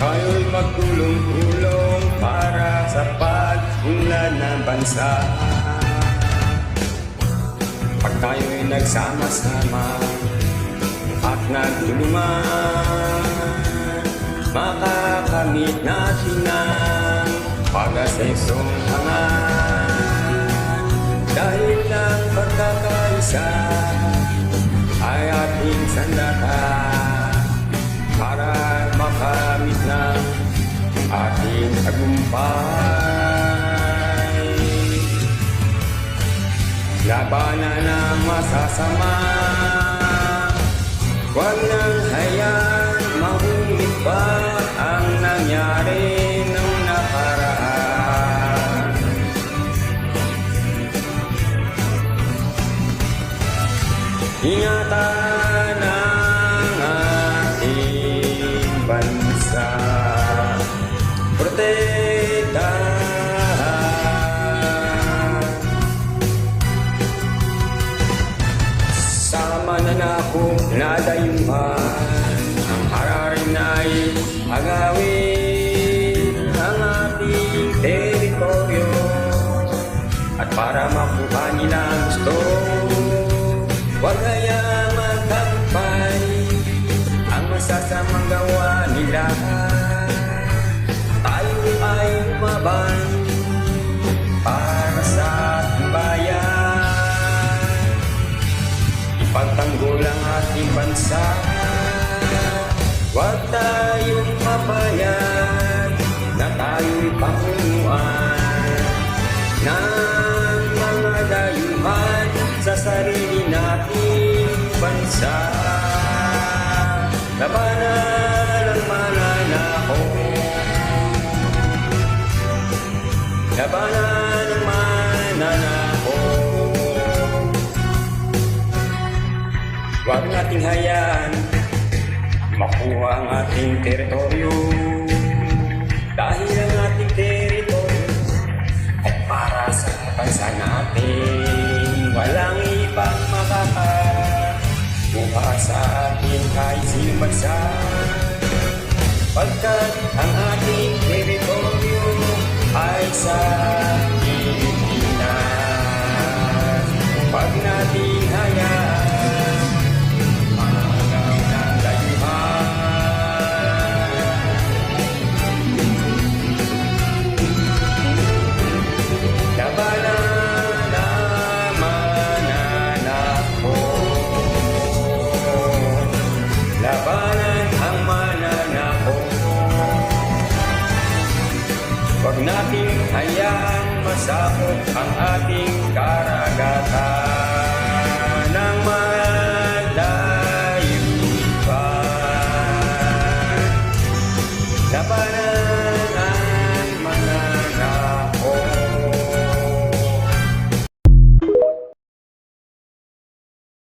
tumutulong para sa pag-unlad ng bansa. Pag tayo'y nagsama-sama at nagtulungan, makakamit natin ang pag-asensong hangat. Tagumpay. Labanan ng masasama Huwag nang hayaan mahumit pa ang nangyari nung nakaraan Ingatan Sa mananakong nadayuhan. Ang hararin ay agawin Ang ating teritoryo. At para makuha nila ang gusto Huwag hayang magtagumpay Ang masasamang gawa nila. Tayo ay umaban Huwag tayong mapayag Na tayo'y pamunuan Ng mga dayuhan Sa sarili nating bansa. Labanan ang mananako. Labanan ang mananako. Huwag nating hayaan makuha ang ating teritoryo. Dahil ang ating teritoryo ay para sa bansa natin. Walang ibang makakakuha sa atin kahit sino bansa Pagkat ang ating teritoryo ay sa Labanan ang mananako. Huwag nating hayaang masakop ang ating karagatan